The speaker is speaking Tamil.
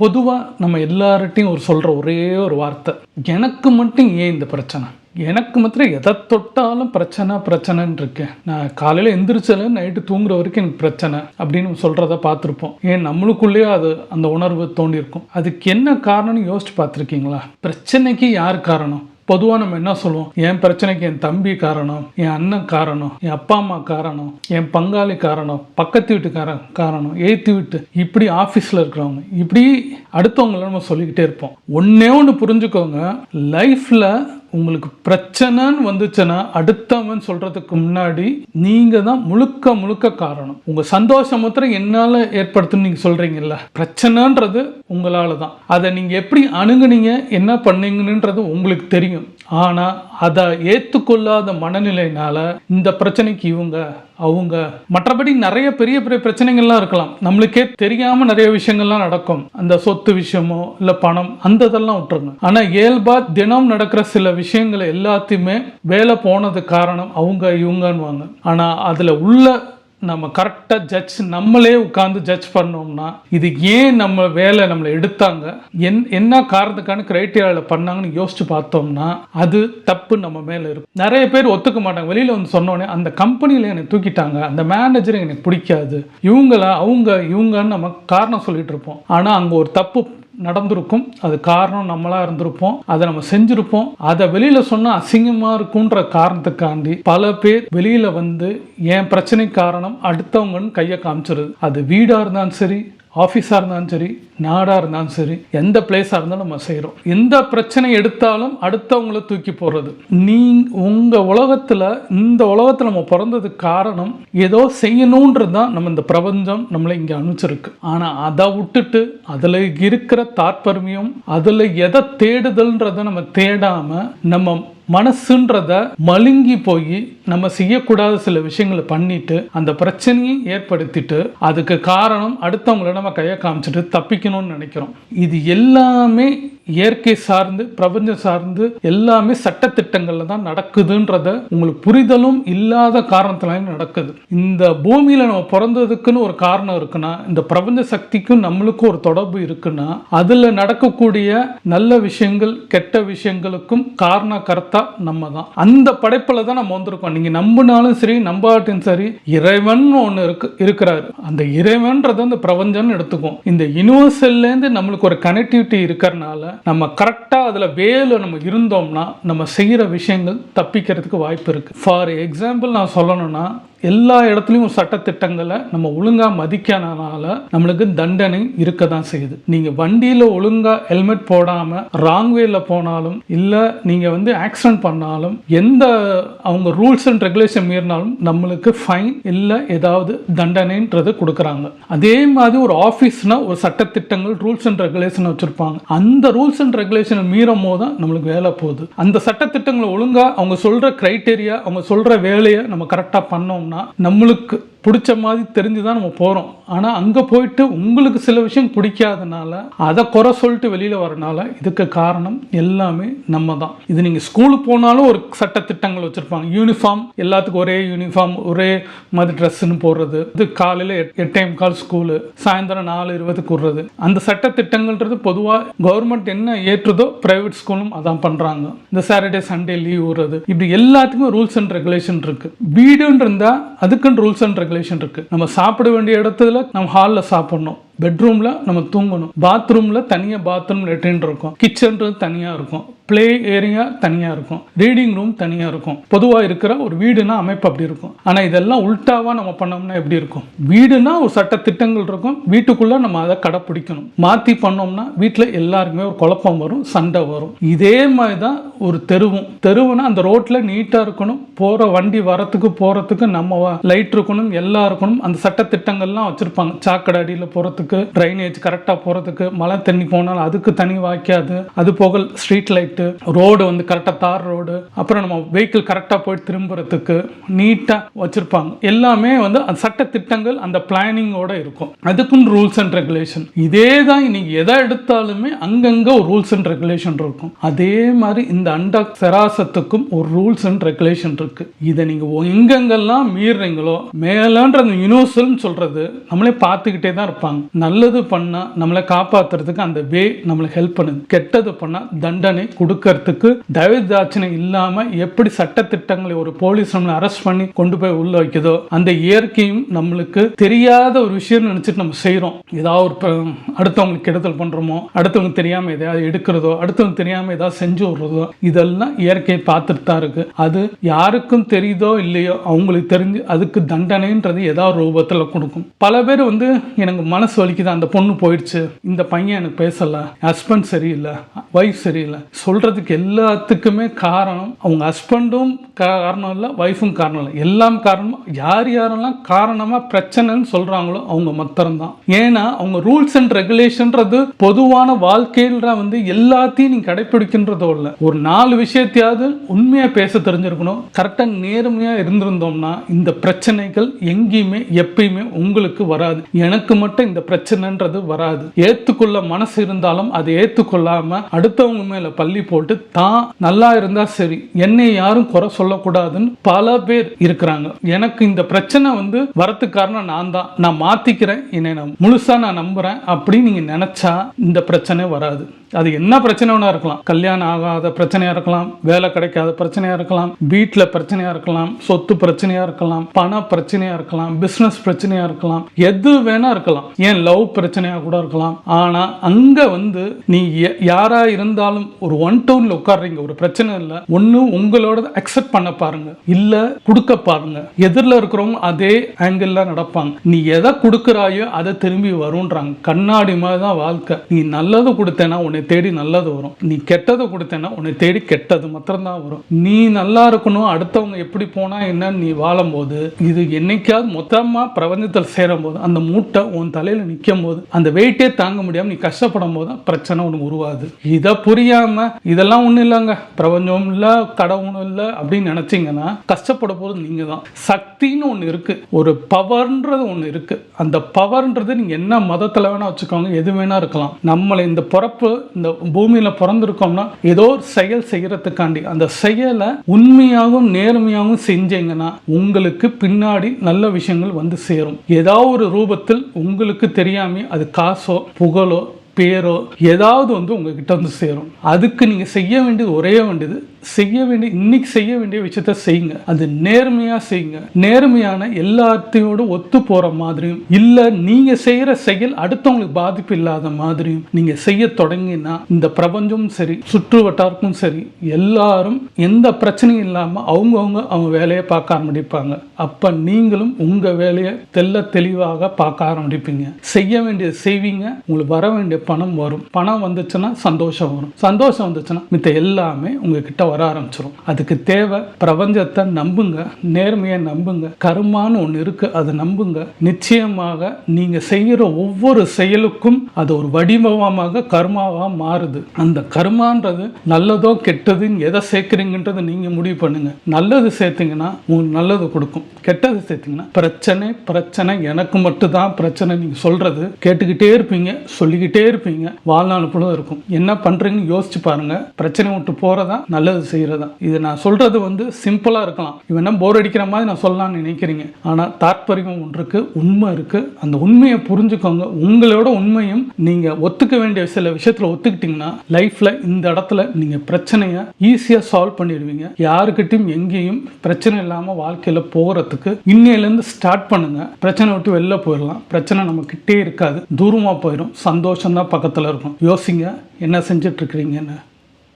பொதுவாக நம்ம எல்லார்ட்டையும் ஒரு சொல்கிற ஒரே ஒரு வார்த்தை. எனக்கு மட்டும் ஏன் இந்த பிரச்சனை? எனக்கு மாத்திரம் எதை தொட்டாலும் பிரச்சனை பிரச்சனைன்னு இருக்கேன் நான் காலையில் எந்திரிச்சல நைட்டு தூங்குற வரைக்கும் எனக்கு பிரச்சனை அப்படின்னு சொல்கிறத பார்த்துருப்போம். ஏன் நம்மளுக்குள்ளேயே அது அந்த உணர்வு தோண்டியிருக்கும். அதுக்கு என்ன காரணம்னு யோசிச்சு பார்த்துருக்கீங்களா? பிரச்சனைக்கு யார் காரணம்? பொதுவாக நம்ம என்ன சொல்லுவோம்? என் பிரச்சனைக்கு என் தம்பி காரணம் என் அண்ணன் காரணம் என் அப்பா அம்மா காரணம் என் பங்காளி காரணம் பக்கத்து வீட்டுக்காரன் காரணம் எய்த்து வீட்டு இப்படி ஆஃபீஸில் இருக்கிறவங்க இப்படி அடுத்தவங்கள நம்ம சொல்லிக்கிட்டே இருப்போம். ஒன்றே ஒன்று புரிஞ்சுக்கோங்க லைஃப்பில் உங்களுக்கு பிரச்சனைன்னு வந்துச்சுன்னா அடுத்தவன் சொல்கிறதுக்கு முன்னாடி நீங்கள் தான் முழுக்க முழுக்க காரணம். உங்கள் சந்தோஷம் மாத்திரம் என்னால் ஏற்படுத்துன்னு நீங்கள் சொல்கிறீங்கல்ல பிரச்சனைன்றது உங்களால் தான் அதை நீங்கள் எப்படி அணுகுனீங்க என்ன பண்ணீங்கன்றது உங்களுக்கு தெரியும். ஆனால் அதை ஏற்றுக்கொள்ளாத மனநிலைனால இந்த பிரச்சனைக்கு இவங்க அவங்க மற்றபடி நிறைய பெரிய பெரிய பிரச்சனைகள்லாம் இருக்கலாம். நம்மளுக்கே தெரியாமல் நிறைய விஷயங்கள்லாம் நடக்கும். அந்த சொத்து விஷயமோ இல்லை பணம் அந்த இதெல்லாம் விட்டுருங்க. ஆனால் இயல்பா தினம் நடக்கிற சில விஷயங்களை எல்லாத்தையுமே வேலை போனது காரணம் அவங்க இவங்கன்னுவாங்க. ஆனால் அதில் உள்ள நம்ம கரெக்டாக ஜட்ஜ் நம்மளே உட்காந்து ஜட்ஜ் பண்ணோம்னா இது ஏன் நம்ம வேலை நம்மளை எடுத்தாங்க? என் என்ன காரணத்துக்கான கிரைட்டீரியாவில் பண்ணாங்கன்னு யோசிச்சு பார்த்தோம்னா அது தப்பு நம்ம மேலே இருக்கும். நிறைய பேர் ஒத்துக்க மாட்டாங்க. வெளியில் வந்து சொன்னோடனே அந்த கம்பெனியில் என்னை தூக்கிட்டாங்க. அந்த மேனேஜர் எனக்கு பிடிக்காது. இவங்கள அவங்க இவங்கன்னு நம்ம காரணம் சொல்லிட்டு இருப்போம். ஆனால் அங்கே ஒரு தப்பு நடந்திருக்கும். அது காரணம் நம்மளா இருந்திருப்போம். அதை நம்ம செஞ்சிருப்போம். அதை வெளியில சொன்னா அசிங்கமா இருக்குன்ற காரணத்துக்காண்டி பல பேர் வெளியில வந்து என் பிரச்சனை காரணம் அடுத்தவங்கன்னு கையை காமிச்சிருது. அது வீடா இருந்தாலும் சரி ஆஃபீஸாக இருந்தாலும் சரி நாடாக இருந்தாலும் சரி எந்த பிளேஸாக இருந்தாலும் நம்ம செய்கிறோம். எந்த பிரச்சனை எடுத்தாலும் அடுத்தவங்கள தூக்கி போடுறது. நீ உங்கள் உலகத்தில் இந்த உலகத்தில் நம்ம பிறந்ததுக்கு காரணம் ஏதோ செய்யணுன்றது தான் நம்ம இந்த பிரபஞ்சம் நம்மளை இங்கே அனுப்பிச்சிருக்கு. ஆனால் அதை விட்டுட்டு அதில் இருக்கிற தாற்பயமியம் அதில் எதை தேடுதல்ன்றதை நம்ம தேடாமல் நம்ம மனசுன்றத மழுங்கி போய் நம்ம செய்யக்கூடாத சில விஷயங்களை பண்ணிட்டு அந்த பிரச்சனையை ஏற்படுத்திட்டு அதுக்கு காரணம் அடுத்தவங்கள நம்ம கையை காமிச்சிட்டு தப்பிக்கணும்னு நினைக்கிறோம். இது எல்லாமே இயற்கை சார்ந்து பிரபஞ்சம் சார்ந்து எல்லாமே சட்டத்திட்டங்களில் தான் நடக்குதுன்றத உங்களுக்கு புரிதலும் இல்லாத காரணத்தினால நடக்குது. இந்த பூமியில் நம்ம பிறந்ததுக்குன்னு ஒரு காரணம் இருக்குன்னா இந்த பிரபஞ்ச சக்திக்கும் நம்மளுக்கும் ஒரு தொடர்பு இருக்குன்னா அதில் நடக்கக்கூடிய நல்ல விஷயங்கள் கெட்ட விஷயங்களுக்கும் காரண கர்த்தா நம்ம தான். அந்த படைப்பில் தான் நம்ம வந்திருக்கோம். நீங்கள் நம்பினாலும் சரி நம்பாட்டும் சரி இறைவன் ஒன்று இருக்கு இருக்கிறாரு. அந்த இறைவன்றதை அந்த பிரபஞ்சம்னு எடுத்துக்கும் இந்த யூனிவர்சல்லேருந்து நம்மளுக்கு ஒரு கனெக்டிவிட்டி இருக்கிறனால நம்ம கரெக்டாக அதில் வேலை நம்ம இருந்தோம்னா நம்ம செய்கிற விஷயங்கள் தப்பிக்கிறதுக்கு வாய்ப்பு இருக்குது ஃபார் எக்ஸாம்பிள் நான் சொல்லணும்னா எல்லா இடத்துலையும் ஒரு சட்டத்திட்டங்களை நம்ம ஒழுங்காக மதிக்காதனால நம்மளுக்கு தண்டனை இருக்க தான் செய்யுது. நீங்கள் வண்டியில் ஒழுங்காக ஹெல்மெட் போடாமல் ராங் வேல போனாலும் இல்லை நீங்கள் வந்து ஆக்சிடென்ட் பண்ணாலும் எந்த அவங்க ரூல்ஸ் அண்ட் ரெகுலேஷன் மீறினாலும் நம்மளுக்கு ஃபைன் இல்லை ஏதாவது தண்டனைன்றது கொடுக்குறாங்க. அதே மாதிரி ஒரு ஆஃபீஸ்னால் ஒரு சட்டத்திட்டங்கள் ரூல்ஸ் அண்ட் ரெகுலேஷன் வச்சுருப்பாங்க. அந்த ரூல்ஸ் அண்ட் ரெகுலேஷனை மீறும் போது தான் நம்மளுக்கு வேலை போகுது. அந்த சட்டத்திட்டங்களை ஒழுங்காக அவங்க சொல்கிற க்ரைட்டேரியா அவங்க சொல்கிற வேலையை நம்ம கரெக்டாக பண்ணோம் போனோம்னா நம்மளுக்கு பிடிச்ச மாதிரி தெரிஞ்சு தான் நம்ம போகிறோம் ஆனால் அங்கே போயிட்டு உங்களுக்கு சில விஷயம் பிடிக்காதனால அதை குறை சொல்லிட்டு வெளியில் வரனால இதுக்கு காரணம் எல்லாமே நம்ம தான் இது நீங்கள் ஸ்கூலுக்கு போனாலும் ஒரு சட்டத்திட்டங்கள் வச்சுருப்பாங்க. யூனிஃபார்ம் எல்லாத்துக்கும் ஒரே யூனிஃபார்ம் ஒரே மாதிரி ட்ரெஸ்ஸுன்னு போடுறது. இது காலையில் எட்டே கால் ஸ்கூலு சாயந்தரம் நாலு இருபதுக்கு விடுறது அந்த சட்டத்திட்டங்கள்ன்றது பொதுவாக கவர்மெண்ட் என்ன ஏற்றுதோ ப்ரைவேட் ஸ்கூலும் அதான் பண்ணுறாங்க இந்த சாட்டர்டே சண்டே லீவ் விடுறது இப்படி எல்லாத்துக்குமே ரூல்ஸ் அண்ட் ரெகுலேஷன் இருக்குது வீடுன்னு இருந்தால் அதுக்குன்னு ரூல்ஸ் அண்ட் ரெகுலேஷன் இருக்கு. நம்ம சாப்பிட வேண்டிய இடத்துல நம்ம ஹாலில் சாப்பிடணும். பெட்ரூமில் நம்ம தூங்கணும். பாத்ரூமில் தனியாக பாத்ரூம் லெட்டின் இருக்கும். கிச்சன்றது தனியாக இருக்கும். ப்ளே ஏரியா தனியாக இருக்கும். ரீடிங் ரூம் தனியாக இருக்கும். பொதுவாக இருக்கிற ஒரு வீடுனா அமைப்பு அப்படி இருக்கும். ஆனால் இதெல்லாம் உல்ட்டாவாக நம்ம பண்ணோம்னா எப்படி இருக்கும்? வீடுனா ஒரு சட்ட திட்டங்கள் இருக்கும். வீட்டுக்குள்ளே நம்ம அதை கடைப்பிடிக்கணும். மாற்றி பண்ணோம்னா வீட்டில் எல்லாருக்குமே ஒரு குழப்பம் வரும் சண்டை வரும். இதே மாதிரி தான் ஒரு தெருவும். தெருவுனா அந்த ரோட்டில் நீட்டாக இருக்கணும். போகிற வண்டி வரத்துக்கு போகிறதுக்கு நம்ம லைட் இருக்கணும் எல்லாம் இருக்கணும். அந்த சட்ட திட்டங்கள்லாம் வச்சுருப்பாங்க. சாக்கடை அடியில் போகிறதுக்கு ட்ரைனேஜ் கரெக்டாக போகிறதுக்கு மழை தண்ணி போனாலும் அதுக்கு தனி வாய்க்காது. அது போக ஸ்ட்ரீட் லைட்டு ரோடு வந்து கரெக்டாக தார் ரோடு அப்புறம் நம்ம வெஹிக்கிள் கரெக்டாக போயிட்டு திரும்புறதுக்கு நீட்டாக வச்சுருப்பாங்க. எல்லாமே வந்து அந்த சட்ட திட்டங்கள் அந்த பிளானிங்கோட இருக்கும். அதுக்கும் ரூல்ஸ் அண்ட் ரெகுலேஷன் இதே தான் நீங்கள் எதை எடுத்தாலுமே அங்கங்கே ஒரு ரூல்ஸ் அண்ட் ரெகுலேஷன் இருக்கும். அதே மாதிரி இந்த அண்ட செராசத்துக்கும் ஒரு ரூல்ஸ் அண்ட் ரெகுலேஷன் இருக்கு. இதை நீங்கள் எங்கெங்கெல்லாம் மீறுறீங்களோ மேலன்ற அந்த யூனிவர்சல்னு சொல்றது நம்மளே பார்த்துக்கிட்டே தான் இருப்பாங்க. நல்லது பண்ணால் நம்மளை காப்பாற்றுறதுக்கு அந்த வே நம்மளுக்கு ஹெல்ப் பண்ணுது. கெட்டது பண்ணால் தண்டனை கொடுக்கறதுக்கு தயவுதாட்சணை இல்லாமல் எப்படி சட்டத்திட்டங்களை ஒரு போலீஸ் நம்மளை அரெஸ்ட் பண்ணி கொண்டு போய் உள்ள வைக்குதோ அந்த இயற்கையும் நம்மளுக்கு தெரியாத ஒரு விஷயம் நினச்சிட்டு நம்ம செய்கிறோம் ஏதாவது ஒரு அடுத்தவங்களுக்கு கெடுதல் பண்ணுறோமோ அடுத்தவங்க தெரியாமல் எதையாவது எடுக்கிறதோ அடுத்தவங்களுக்கு தெரியாமல் ஏதாவது செஞ்சு விடுறதோ இதெல்லாம் இயற்கையை பார்த்துட்டு தான் இருக்குது அது யாருக்கும் தெரியுதோ இல்லையோ அவங்களுக்கு தெரிஞ்சு அதுக்கு தண்டனைன்றது ஏதாவது ரூபத்தில் கொடுக்கும். பல பேர் வந்து எனக்கு மனசு வலிக்குது அந்த பொண்ணு போயிடுச்சு. இந்த பையன் எனக்கு பேசல ஹஸ்பண்ட் சரியில்லை ஒய்ஃப் சரியில்லை. சொல்றதுக்கு எல்லாத்துக்குமே காரணம் அவங்க ஹஸ்பண்டும் காரணம் இல்லை ஒய்ஃபும் காரணம் இல்லை. எல்லாம் காரணம் யார் யாரெல்லாம் காரணமா பிரச்சனைன்னு சொல்றாங்களோ அவங்க மாத்திரம்தான். ஏன்னா அவங்க ரூல்ஸ் அண்ட் ரெகுலேஷன்ன்றது பொதுவான வாழ்க்கையில வந்து எல்லாத்தையும் நீ கடைப்பிடிக்கின்றதோ இல்லை. ஒரு நாலு விஷயத்தையாவது உண்மையா பேச தெரிஞ்சிருக்கணும். கரெக்டாக நேர்மையா இருந்திருந்தோம்னா இந்த பிரச்சனைகள் எங்கேயுமே எப்பயுமே உங்களுக்கு வராது. எனக்கு மட்டும் இந்த பிரச்சனை பிரச்சனைன்றது வராது. ஏத்துக்கொள்ள மனசு இருந்தாலும் அதை ஏத்துக்கொள்ளாம அடுத்தவங்க மேல பள்ளி போட்டு தான் நல்லா இருந்தா சரி என்னை யாரும் குறை சொல்லக்கூடாதுன்னு பல பேர் இருக்கிறாங்க. எனக்கு இந்த பிரச்சனை வந்து வரத்துக்கு காரணம் நான் தான். நான் மாத்திக்கிறேன் என்னை நான் முழுசா நான் நம்புறேன் அப்படின்னு நீங்க நினைச்சா இந்த பிரச்சனை வராது. அது என்ன பிரச்சனை வேணா இருக்கலாம். கல்யாணம் ஆகாத பிரச்சனையா இருக்கலாம் வேலை கிடைக்காத பிரச்சனையா இருக்கலாம் வீட்டில் பிரச்சனையா இருக்கலாம் சொத்து பிரச்சனையா இருக்கலாம் பண பிரச்சனையா இருக்கலாம் பிசினஸ் பிரச்சனையா இருக்கலாம் எது வேணா இருக்கலாம். ஏன் லவ் பிரச்சனையாக கூட இருக்கலாம். ஆனால் அங்கே வந்து நீ ய- இருந்தாலும் ஒரு ஒன் டவுனில் உட்கார்றீங்க. ஒரு பிரச்சனை இல்லை. ஒன்று உங்களோட அக்செப்ட் பண்ண பாருங்க. இல்லை கொடுக்க பாருங்க. எதிரில் இருக்கிறவங்க அதே ஆங்கிளில் நடப்பாங்க. நீ எதை கொடுக்குறாயோ அதை திரும்பி வரும்ன்றாங்க. கண்ணாடி மாதிரி தான் வாழ்க்கை. நீ நல்லது கொடுத்தேன்னா உன்னை தேடி நல்லது வரும். நீ கெட்டதை கொடுத்தேன்னா உன்னை தேடி கெட்டது மாத்திரம்தான் வரும். நீ நல்லா இருக்கணும். அடுத்தவங்க எப்படி போனா என்னன்னு நீ வாழும்போது இது என்னைக்காவது மொத்தமாக பிரபஞ்சத்தில் சேரும் போது அந்த மூட்டை உன் தலையில் நிற்கும் போது அந்த வெயிட்டே தாங்க முடியாம நீ கஷ்டப்படும் போது தான் பிரச்சனை ஒன்று உருவாது இதை புரியாம இதெல்லாம் ஒண்ணும் இல்லைங்க. பிரபஞ்சம் இல்ல கடவுளும் இல்ல அப்படின்னு நினச்சிங்கன்னா கஷ்டப்பட போகிறது நீங்க தான். சக்தின்னு ஒன்று இருக்கு. ஒரு பவர்ன்றது ஒன்று இருக்கு. அந்த பவர்ன்றது நீங்க என்ன மதத்துல வேணா வச்சுக்கோங்க எது வேணா இருக்கலாம். நம்மளை இந்த பிறப்பு இந்த பூமியில பிறந்திருக்கோம்னா ஏதோ ஒரு செயல் செய்யறதுக்காண்டி அந்த செயலை உண்மையாகவும் நேர்மையாகவும் செஞ்சீங்கன்னா உங்களுக்கு பின்னாடி நல்ல விஷயங்கள் வந்து சேரும். ஏதாவது ஒரு ரூபத்தில் உங்களுக்கு தெரியாமல் அது காசோ புகழோ பேரோ ஏதாவது வந்து உங்ககிட்ட வந்து சேரும். அதுக்கு நீங்கள் செய்ய வேண்டியது ஒரே வேண்டியது செய்ய வேண்டிய இன்னைக்கு செய்ய வேண்டிய விஷயத்த செய்யுங்க. அது நேர்மையா செய்யுங்க. நேர்மையான எல்லாத்தையோட ஒத்து போற மாதிரியும் இல்ல நீங்க செய்யற செயல் அடுத்தவங்களுக்கு பாதிப்பு இல்லாத மாதிரியும் நீங்க செய்ய தொடங்கினா இந்த பிரபஞ்சமும் சரி சுற்று வட்டாருக்கும் சரி எல்லாரும் எந்த பிரச்சனையும் இல்லாம அவங்கவுங்க அவங்க வேலையை பார்க்க ஆரம்பிப்பாங்க. அப்ப நீங்களும் உங்க வேலையை தெல்ல தெளிவாக பார்க்க ஆரம்பிப்பீங்க. செய்ய வேண்டிய செய்வீங்க. உங்களுக்கு வர வேண்டிய பணம் வரும். பணம் வந்துச்சுன்னா சந்தோஷம் வரும். சந்தோஷம் வந்துச்சுன்னா மித்த எல்லாமே உங்ககிட்ட வர வர ஆரம்பிச்சிடும் அதுக்கு தேவை பிரபஞ்சத்தை நம்புங்க நேர்மையை நம்புங்க. கருமான்னு ஒன்று இருக்கு அதை நம்புங்க. நிச்சயமாக நீங்க செய்கிற ஒவ்வொரு செயலுக்கும் அது ஒரு வடிவமாக கர்மாவாக மாறுது. அந்த கர்மான்றது நல்லதோ கெட்டதுன்னு எதை சேர்க்குறீங்கன்றதை நீங்கள் முடிவு பண்ணுங்க. நல்லது சேர்த்தீங்கன்னா உங்களுக்கு நல்லது கொடுக்கும். கெட்டது சேர்த்தீங்கன்னா பிரச்சனை பிரச்சனை எனக்கு மட்டும்தான் பிரச்சனை நீங்கள் சொல்கிறது கேட்டுக்கிட்டே இருப்பீங்க சொல்லிக்கிட்டே இருப்பீங்க. வாழ்நாள் பொழுது இருக்கும். என்ன பண்ணுறீங்கன்னு யோசிச்சு பாருங்கள் பிரச்சனை விட்டு போகிறதா நல்லது செய்யறதா இது நான் சொல்றது வந்து சிம்பிளா இருக்கலாம். இவன் என்ன போர் அடிக்கிற மாதிரி நான் சொல்லலாம்னு நினைக்கிறீங்க. ஆனால் தாற்பரிகம் ஒன்று இருக்கு உண்மை இருக்கு. அந்த உண்மையை புரிஞ்சுக்கோங்க. உங்களோட உண்மையும் நீங்கள் ஒத்துக்க வேண்டிய சில விஷயத்துல ஒத்துக்கிட்டிங்கன்னா லைஃப்ல இந்த இடத்துல நீங்கள் பிரச்சனையை ஈஸியாக சால்வ் பண்ணிடுவீங்க. யாருக்கிட்டையும் எங்கேயும் பிரச்சனை இல்லாமல் வாழ்க்கையில போகிறதுக்கு இன்னையிலேருந்து ஸ்டார்ட் பண்ணுங்க. பிரச்சனை விட்டு வெளில போயிடலாம். பிரச்சனை நம்ம கிட்டே இருக்காது. தூரமாக போயிடும். சந்தோஷம் தான் பக்கத்தில் இருக்கும். யோசிங்க. என்ன செஞ்சுட்டு இருக்கிறீங்கன்னு.